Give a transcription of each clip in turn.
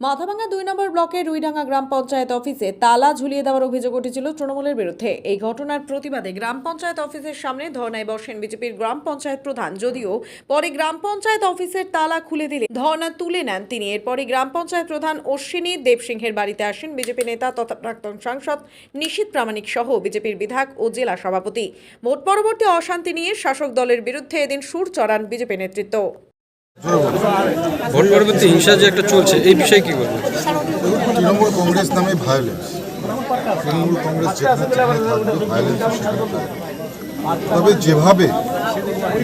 মাথাভাঙ্গা দুই নম্বর ব্লকের রুইডাঙ্গা গ্রাম পঞ্চায়েত অফিসে তালা ঝুলিয়ে দেওয়ার অভিযোগ উঠেছিল তৃণমূলের বিরুদ্ধে। এই ঘটনার প্রতিবাদে গ্রাম পঞ্চায়েত অফিসের সামনে ধর্নায় বসেন বিজেপির গ্রাম পঞ্চায়েত প্রধান। যদিও পরে গ্রাম পঞ্চায়েত অফিসের তালা খুলে দিলে ধর্না তুলে নেন তিনি। এরপরে গ্রাম পঞ্চায়েত প্রধান অশ্বিনী দেবসিংহের বাড়িতে আসেন বিজেপি নেতা তথা প্রাক্তন সাংসদ নিশীত প্রামাণিক সহ বিজেপির বিধায়ক ও জেলা সভাপতি। ভোট পরবর্তী অশান্তি নিয়ে শাসক দলের বিরুদ্ধে এদিন সুর চড়ান বিজেপি নেতৃত্ব। ভোট পরবর্তী হিংসা যে একটা চলছে, এই বিষয়ে কি বলবেন? তৃণমূল কংগ্রেস নামে ভায়োলেন্স তৃণমূল কংগ্রেস তবে যেভাবে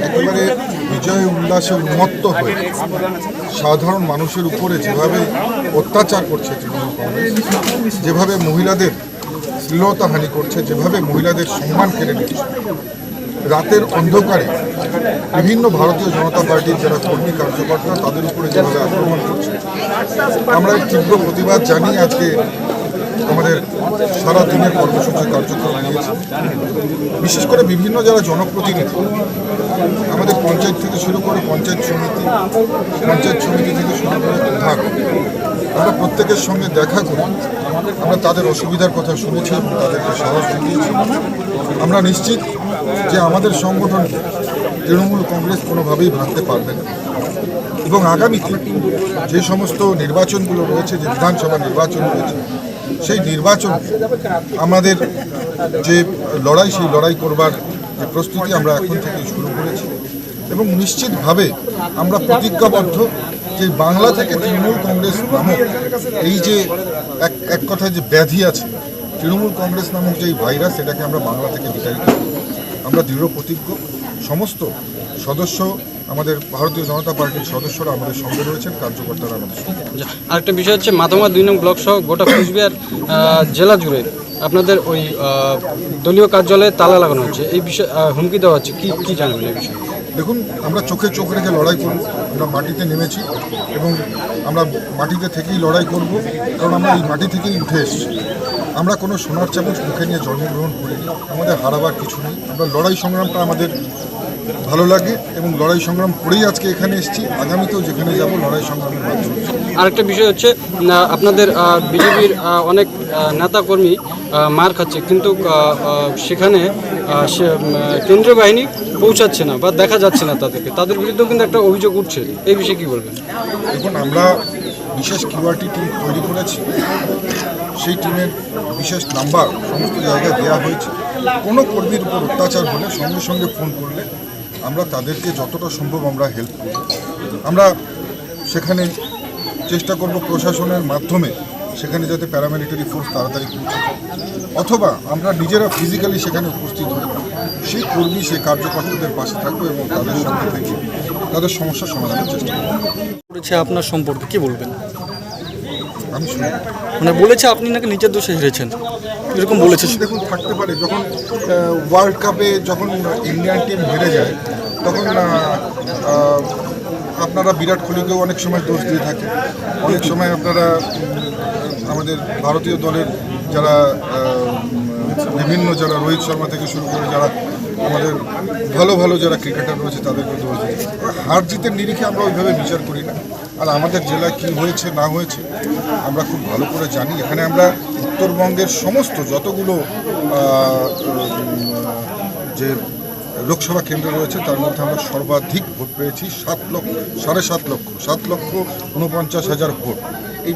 একেবারে বিজয় উল্লাসে উন্মত্ত হয়ে সাধারণ মানুষের উপরে যেভাবে অত্যাচার করছে তৃণমূল কংগ্রেস, যেভাবে মহিলাদের শ্লীলতাহানি করছে, যেভাবে মহিলাদের সম্মান কেড়ে নিচ্ছে রাতের অন্ধকারে বিভিন্ন ভারতীয় জনতা পার্টির যারা কর্মী কার্যকর্তা, তাদের উপরে যেভাবে আক্রমণ করছে, আমরা তীব্র প্রতিবাদ জানিয়ে আজকে আমাদের সারা দিনের কর্মসূচি কার্যক্রম নিয়েছি বিশেষ করে বিভিন্ন যারা জনপ্রতিনিধি, আমাদের পঞ্চায়েত থেকে শুরু করে পঞ্চায়েত সমিতি পঞ্চায়েত সমিতি থেকে শুরু করে বিভাগ আমরা প্রত্যেকের সঙ্গে দেখা করি আমরা তাদের অসুবিধার কথা শুনেছি এবং তাদেরকে সাহস দিয়েছি। আমরা নিশ্চিত যে আমাদের সংগঠনকে তৃণমূল কংগ্রেস কোনোভাবেই ভাঙতে পারবে না। এবং আগামীতে যে সমস্ত নির্বাচনগুলো রয়েছে, যে বিধানসভা নির্বাচন রয়েছে, সেই নির্বাচন আমাদের যে লড়াই, সেই লড়াই করবার যে প্রস্তুতি আমরা এখন থেকে শুরু করেছি এবং নিশ্চিতভাবে আমরা প্রতিজ্ঞাবদ্ধ যে বাংলা থেকে তৃণমূল কংগ্রেস নামক এই যে এক এক কথায় যে ব্যাধি আছে তৃণমূল কংগ্রেস নামক যে ভাইরাস সেটাকে আমরা বাংলা থেকে বিতাড়িত। আমরা দৃঢ় প্রতিজ্ঞ। সমস্ত সদস্য আমাদের ভারতীয় জনতা পার্টির সদস্যরা আমাদের সঙ্গে রয়েছেন কার্যকর্তারা আমাদের সঙ্গে আচ্ছা, আরেকটা বিষয় হচ্ছে মাথামা দুই নং ব্লক সহ গোটা কুচবিহার জেলা জুড়ে আপনাদের ওই দলীয় কার্যালয়ে তালা লাগানো হচ্ছে। এই বিষয়ে হুমকি দেওয়া হচ্ছে। কি কি জানবেন এই বিষয়ে? দেখুন, আমরা চোখে চোখ রেখে লড়াই করব, আমরা মাটিতে নেমেছি এবং আমরা মাটিতে থেকেই লড়াই করব, কারণ আমরা এই মাটি থেকেই উঠে এসেছি। আমরা কোনো সোনার চামচ মুখে নিয়ে জন্মগ্রহণ করিনি, আমাদের হারাবার কিছু নেই। আমরা লড়াই সংগ্রামটা আমাদের ভালো লাগে এবং লড়াই সংগ্রাম করেই আজকে এখানে এসেছি। আগামীতেও যেখানে যাব, লড়াই সংগ্রামের মাধ্যমে আরেকটা বিষয় হচ্ছে আপনাদের বিজেপির অনেক নেতাকর্মী মার খাচ্ছে। কিন্তু সেখানে কেন্দ্রীয় বাহিনী পৌঁছাচ্ছে না বা দেখা যাচ্ছে না তাদেরকে। তাদের বিরুদ্ধেও কিন্তু একটা অভিযোগ উঠছে। এই বিষয়ে কি বলবেন? দেখুন, আমরা বিশেষ কিউআরটি টিম তৈরি করেছি। সেই টিমের বিশেষ নাম্বার সমস্ত জায়গায় দেওয়া হয়েছে। কোনো কর্মীর উপর অত্যাচার হলে সঙ্গে সঙ্গে ফোন করলে আমরা তাদেরকে যতটা সম্ভব আমরা হেল্প করব। আমরা সেখানে চেষ্টা করব প্রশাসনের মাধ্যমে সেখানে যাতে প্যারামিলিটারি ফোর্স তাড়াতাড়ি পৌঁছে অথবা আমরা নিজেরা ফিজিক্যালি সেখানে উপস্থিত হই। সেই কর্মী সেই কার্যকর্তাদের পাশে থাকব এবং তাদের সঙ্গে থেকে তাদের সমস্যার সমাধানের চেষ্টা করব। আপনার সম্পর্কে কি বলবেন? আমি শুনি। মানে বলেছে আপনি নাকি নিজের দোষে হেরেছেন। এরকম বলেছে। দেখুন থাকতে পারে যখন ওয়ার্ল্ড কাপে যখন ইন্ডিয়ান টিম হেরে যায় তখন আপনারা বিরাট কোহলিকেও অনেক সময় দোষ দিয়ে থাকেন। অনেক সময় আপনারা আমাদের ভারতীয় দলের যারা বিভিন্ন যারা রোহিত শর্মা থেকে শুরু করে যারা আমাদের ভালো ভালো যারা ক্রিকেটার রয়েছে তাদেরকে দিই হার জিতের নিরিখে আমরা ওইভাবে বিচার করি না। আর আমাদের জেলায় কী হয়েছে, না হয়েছে, আমরা খুব ভালো করে জানি। এখানে আমরা উত্তরবঙ্গের সমস্ত যতগুলো যে লোকসভা কেন্দ্র রয়েছে, তার মধ্যে আমরা সর্বাধিক ভোট পেয়েছি সাত লক্ষ, সাড়ে সাত লক্ষ সাত লক্ষ উনপঞ্চাশ হাজার ভোট। এই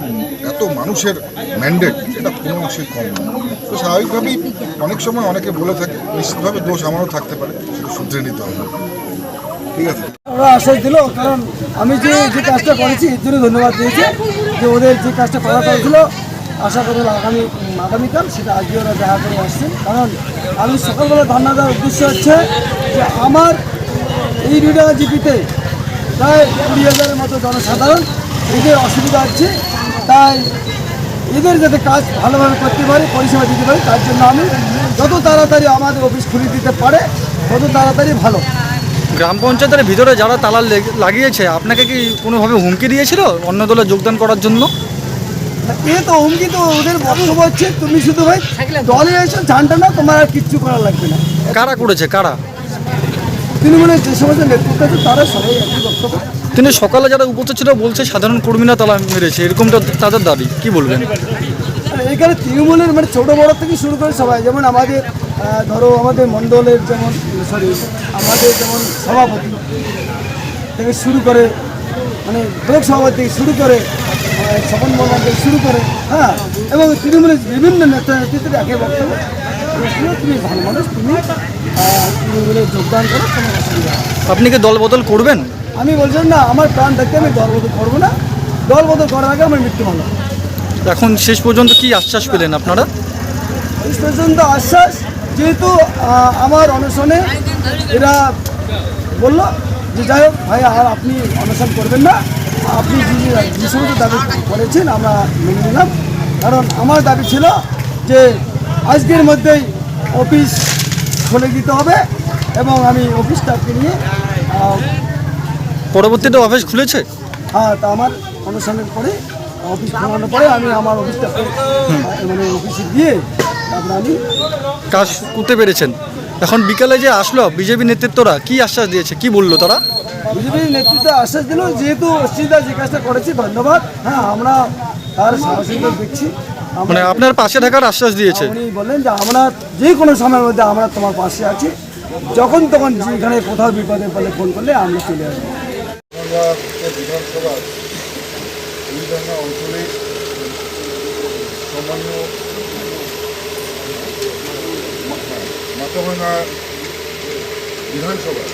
এত মানুষের ম্যান্ডেট এটা কোনো অংশে কম নয় তো স্বাভাবিকভাবেই অনেক সময় অনেকে বলে থাকে, নিশ্চিতভাবে দোষ আমারও থাকতে পারে, সেটা শুধরে নিতে হবে। ঠিক আছে? ওরা আশ্বাস দিল, কারণ আমি যে যে কাজটা করেছি, এর জন্য ধন্যবাদ দিয়েছে যে ওদের যে কাজটা করা করেছিল আশা করি আগামী আগামীকাল সেটা আজকে ওরা দেখা করে আসছেন কারণ আমি সকালবেলা ধারণা দেওয়ার উদ্দেশ্য হচ্ছে যে আমার এই দুইটা জিপিতে প্রায় কুড়ি হাজারের মতো জনসাধারণ এদের অসুবিধা হচ্ছে। তাই এদের যাতে কাজ ভালোভাবে করতে পারে পরিষেবা দিতে পারে তার জন্য আমি যত তাড়াতাড়ি আমাদের অফিস খুলে দিতে পারে তত তাড়াতাড়ি ভালো। গ্রাম পঞ্চায়েতের ভিতরে যারা তালা লাগিয়েছে আপনাকে কি কোনোভাবে হুমকি দিয়েছিল অন্য দলে যোগদান করার জন্য? এ তো হুমকি তো ওদের বক্তব্য হচ্ছে তুমি শুধু ভাই দলে এসে ঝান্ডা না তোমার আর কিচ্ছু করা লাগবে না। কারা করেছে? কারা? তিনি তৃণমূলের যে সমস্ত নেতৃত্ব আছে তারা সবাই একই বক্তব্য। কিন্তু সকালে যারা উপস্থিত ছিল বলছে সাধারণ কর্মীরা তালা মেরেছে এরকমটা তাদের দাবি কি বলবেন? এখানে তৃণমূলের মানে ছোটো বড় থেকে শুরু করে সবাই যেমন আমাদের ধরো আমাদের মণ্ডলের যেমন সরি আমাদের যেমন সভাপতি থেকে শুরু করে মানে ব্লক সভাপতি থেকে শুরু করে স্বপন বর্মা থেকে শুরু করে হ্যাঁ এবং তৃণমূলের বিভিন্ন নেতা নেতৃত্বের একে বক্তব্য। তুমি তুমি ভালো মানুষ তুমি তৃণমূলে যোগদান করো কোনো অসুবিধা আপনি কি দল বদল করবেন? আমি বলছিলাম না আমার প্রাণ থাকতে আমি দল বদল করব না। দল বদল করার আগে আমার মৃত্যু ভালো এখন শেষ পর্যন্ত কি আশ্বাস পেলেন আপনারা? শেষ পর্যন্ত আশ্বাস যেহেতু আমার অনশনে এরা বলল যে যাই হোক ভাই আর আপনি অনশন করবেন না। আপনি যে যে সমস্ত দাবি করেছেন আমরা মেনে নিলাম। কারণ আমার দাবি ছিল যে আজকের মধ্যেই অফিস খুলে দিতে হবে এবং আমি অফিসটাকে নিয়ে আহ, পরবর্তীতে অফিস খুলেছে? হ্যাঁ তা আমার অনুষ্ঠানের পরে অফিস খোলানোর পরে আমি আমার অফিসটা মানে অফিসে দিয়ে তারপরে আমি কাজ করতে পেরেছেন। এখন বিকালে যে আসলো বিজেপি নেতৃত্বরা কি আশ্বাস দিয়েছে? কি বলল তারা? বিজেপির নেতৃত্বে আশ্বাস দিল যেহেতু অশ্বিতা যে কাজটা করেছি ধন্যবাদ। হ্যাঁ আমরা তার সাহসিকতা দেখছি। মানে আপনার পাশে থাকার আশ্বাস দিয়েছে? উনি বললেন যে আমরা যে কোনো সময়ের মধ্যে আমরা তোমার পাশে আছি। যখন তখন যেখানে কোথাও বিপদে পড়লে ফোন করলে আমরা চলে আসব। আমরা বিধানসভার দুইডাঙ্গা অঞ্চলে সামান্য মাথাভাঙা বিধানসভা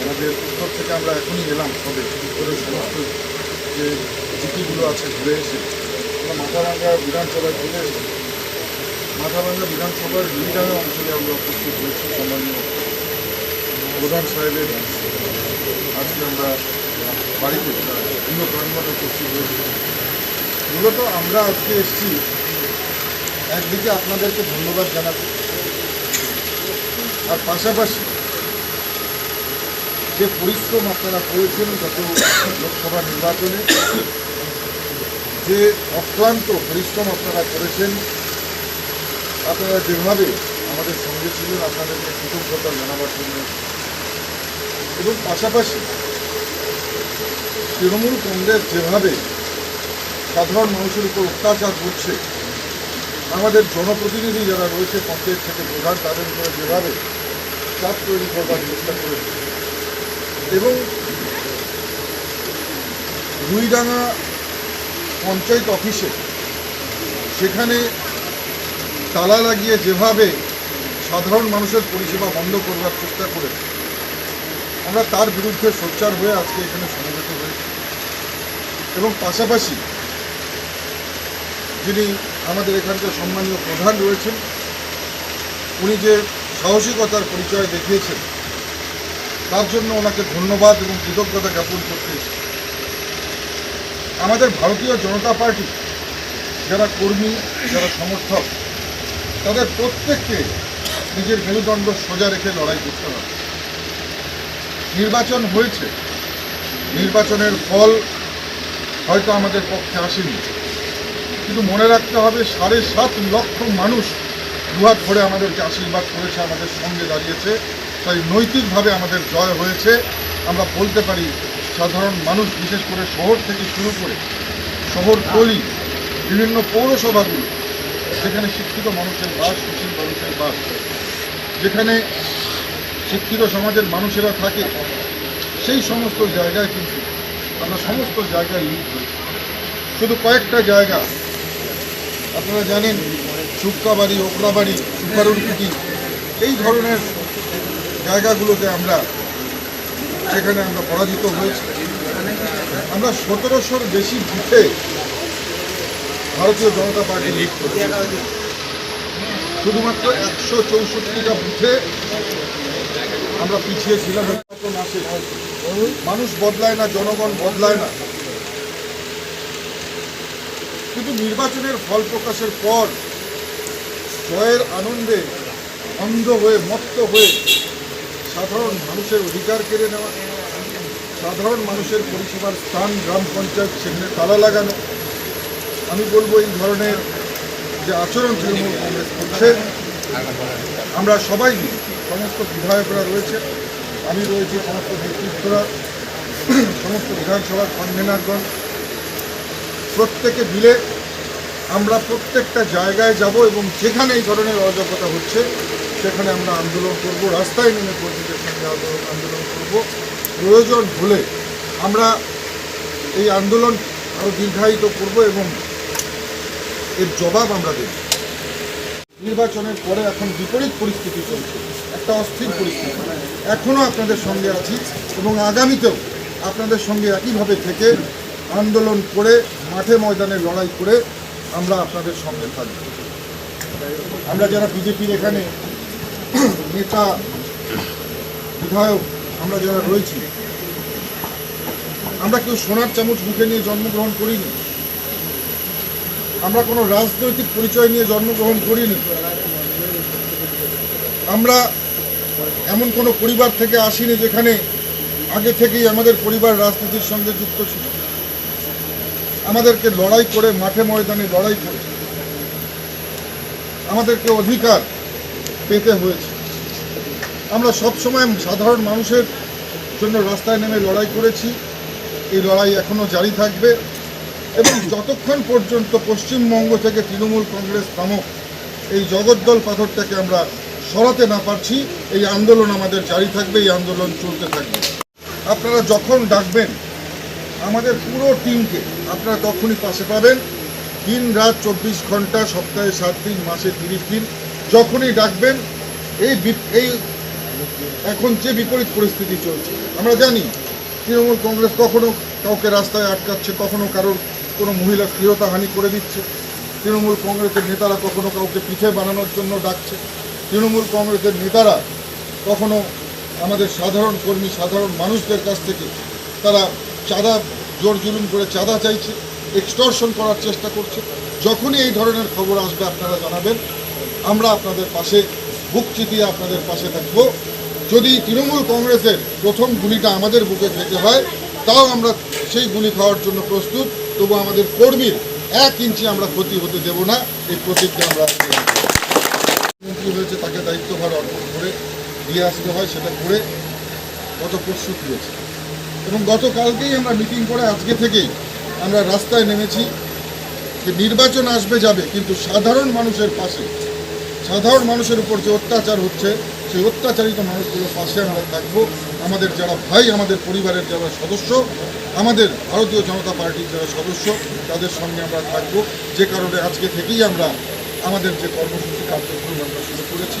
আমাদের উত্তর থেকে আমরা এখনই এলাম সবে উত্তরের সমস্ত যে জিপিগুলো আছে ঘুরে এসে। আমরা মাথাভাঙ্গা বিধানসভায় চলে এসেছি। মাথাভাঙ্গা বিধানসভার দুইডাঙ্গা অঞ্চলে আমরা উপস্থিত হয়েছি সামান্য প্রধান সাহেবের আজকে আমরা বাড়িতে গৃহ প্রাঙ্গণে উপস্থিত হয়েছি মূলত আমরা আজকে এসেছি একদিকে আপনাদেরকে ধন্যবাদ জানাতে, আর পাশাপাশি যে পরিশ্রম আপনারা করেছেন গত লোকসভা নির্বাচনে, যে অক্লান্ত পরিশ্রম আপনারা করেছেন, আপনারা যেভাবে আমাদের সঙ্গে ছিলেন, আপনাদেরকে কৃতজ্ঞতা জানাবার জন্য এবং পাশাপাশি তৃণমূল কংগ্রেস যেভাবে সাধারণ মানুষের উপর অত্যাচার করছে, আমাদের জনপ্রতিনিধি যারা রয়েছে পঞ্চায়েত থেকে প্রধান, তাদের উপরে যেভাবে চাপ তৈরি করবার চেষ্টা করেছে এবং রুইডাঙ্গা পঞ্চায়েত অফিসে সেখানে তালা লাগিয়ে যেভাবে সাধারণ মানুষের পরিষেবা বন্ধ করবার চেষ্টা করেছে আমরা তার বিরুদ্ধে সোচ্চার হয়ে আজকে এখানে সমবেত হয়েছি। এবং পাশাপাশি যিনি আমাদের এখানকার সম্মানীয় প্রধান রয়েছেন, উনি যে সাহসিকতার পরিচয় দেখিয়েছেন, তার জন্য ওনাকে ধন্যবাদ এবং কৃতজ্ঞতা জ্ঞাপন করতে আমাদের ভারতীয় জনতা পার্টি যারা কর্মী, যারা সমর্থক, তাদের প্রত্যেককে নিজের মেরুদণ্ড সোজা রেখে লড়াই করতে হবে। নির্বাচন হয়েছে, নির্বাচনের ফল হয়তো আমাদের পক্ষে আসেনি। কিন্তু মনে রাখতে হবে, সাড়ে সাত লক্ষ মানুষ দুহাত ভরে আমাদেরকে আশীর্বাদ করেছে, আমাদের সঙ্গে দাঁড়িয়েছে। তাই নৈতিকভাবে আমাদের জয় হয়েছে। আমরা বলতে পারি, সাধারণ মানুষ, বিশেষ করে শহর থেকে শুরু করে শহর তৈরি বিভিন্ন পৌরসভাগুলো, যেখানে শিক্ষিত মানুষের বাস, সুশীল মানুষের বাস, যেখানে শিক্ষিত সমাজের মানুষেরা থাকে, সেই সমস্ত জায়গায় কিন্তু আমরা সমস্ত জায়গায় লিড হয়েছি শুধু কয়েকটা জায়গা। আপনারা জানেন, শুক্কাবাড়ি ওকরাবাড়ি সুপারুরকুটি এই ধরনের জায়গাগুলোতে আমরা, সেখানে আমরা পরাজিত হয়েছি। আমরা সতেরোশোর বেশি বুথে ভারতীয় জনতা পার্টি লিড করেছি। শুধুমাত্র একশো চৌষট্টিটা বুথে আমরা পিছিয়ে ছিলাম। মানুষ বদলায় না, জনগণ বদলায় না। কিন্তু নির্বাচনের ফল প্রকাশের পর জয়ের আনন্দে অন্ধ হয়ে, মত্ত হয়ে সাধারণ মানুষের অধিকার কেড়ে নেওয়া, সাধারণ মানুষের পরিষেবার স্থান, গ্রাম পঞ্চায়েত সেখানে তালা লাগানো, আমি বলব এই ধরনের যে আচরণ তৃণমূল কংগ্রেস করছে, আমরা সবাই মিলে সমস্ত বিধায়করা রয়েছে, আমি রয়েছি সমস্ত নেতৃত্বরা, সমস্ত বিধানসভার কনভেনারগণ প্রত্যেকে মিলে আমরা প্রত্যেকটা জায়গায় যাব এবং যেখানে এই ধরনের অরাজকতা হচ্ছে, সেখানে আমরা আন্দোলন করব, রাস্তায় নেমে কর্মীদের সঙ্গে আন্দোলন করব। প্রয়োজন হলে আমরা এই আন্দোলন আরও দীর্ঘায়িত করব এবং এর জবাব আমরা দেব। নির্বাচনের পরে এখন বিপরীত পরিস্থিতি চলছে। একটা অস্থির পরিস্থিতি। এখনও আপনাদের সঙ্গে আছি এবং আগামীতেও আপনাদের সঙ্গে একইভাবে থেকে আন্দোলন করে, মাঠে ময়দানে লড়াই করে আমরা আপনাদের সঙ্গে থাকব। আমরা যারা বিজেপির এখানে নেতা, বিধায়ক, আমরা যারা রয়েছি, আমরা কেউ সোনার চামচ মুখে নিয়ে জন্মগ্রহণ করিনি। আমরা কোনো রাজনৈতিক পরিচয় নিয়ে জন্মগ্রহণ করিনি। আমরা এমন কোনো পরিবার থেকে আসিনি যেখানে আগে থেকেই আমাদের পরিবার রাজনীতির সঙ্গে যুক্ত ছিল। আমাদেরকে লড়াই করে, মাঠে ময়দানে লড়াই করে। আমাদেরকে অধিকার পেতে হয়েছে। আমরা সবসময় সাধারণ মানুষের জন্য রাস্তায় নেমে লড়াই করেছি। এই লড়াই এখনও জারি থাকবে এবং যতক্ষণ পর্যন্ত পশ্চিমবঙ্গ থেকে তৃণমূল কংগ্রেস নামক এই জগদ্দল পাথরটাকে আমরা সরাতে না পারছি, এই আন্দোলন আমাদের জারি থাকবে, এই আন্দোলন চলতে থাকবে। আপনারা যখন ডাকবেন, আমাদের পুরো টিমকে আপনারা তখনই পাশে পাবেন। দিন, রাত, চব্বিশ ঘণ্টা, সপ্তাহে সাত দিন, মাসে তিরিশ দিন, যখনই ডাকবেন, এই এই এখন যে বিপরীত পরিস্থিতি চলছে, আমরা জানি তৃণমূল কংগ্রেস কখনো কাউকে রাস্তায় আটকাচ্ছে, কখনো কারোর কোনো মহিলা স্থিরতাহানি করে দিচ্ছে। তৃণমূল কংগ্রেসের নেতারা কখনো কাউকে পিঠে বানানোর জন্য ডাকছে। তৃণমূল কংগ্রেসের নেতারা কখনো আমাদের সাধারণ কর্মী, সাধারণ মানুষদের কাছ থেকে তারা চাঁদা, জোর জুলুম করে চাঁদা চাইছে এক্সটর্শন করার চেষ্টা করছে। যখনই এই ধরনের খবর আসবে আপনারা জানাবেন। আমরা আপনাদের পাশে, বুক চিতিয়ে আপনাদের পাশে থাকব। যদি তৃণমূল কংগ্রেসের প্রথম গুলিটা আমাদের বুকে খেতে হয়, তাও আমরা সেই গুলি খাওয়ার জন্য প্রস্তুত। তবু আমাদের কর্মীর এক ইঞ্চি আমরা ক্ষতি হতে দেব না। এই প্রতিজ্ঞা আমরা দিয়ে আসতে হয়, সেটা করে গত পরশু দিয়েছে এবং গতকালকেই আমরা মিটিং করে আজকে থেকেই আমরা রাস্তায় নেমেছি যে নির্বাচন আসবে, যাবে, কিন্তু সাধারণ মানুষের পাশে, সাধারণ মানুষের উপর যে অত্যাচার হচ্ছে, সেই অত্যাচারিত মানুষগুলোর পাশে আমরা থাকব। আমাদের যারা ভাই, আমাদের পরিবারের যারা সদস্য, আমাদের ভারতীয় জনতা পার্টির যারা সদস্য, তাদের সঙ্গে আমরা থাকব। যে কারণে আজকে থেকেই আমরা আমাদের যে কর্মসূচি কার্যক্রম আমরা শুরু করেছি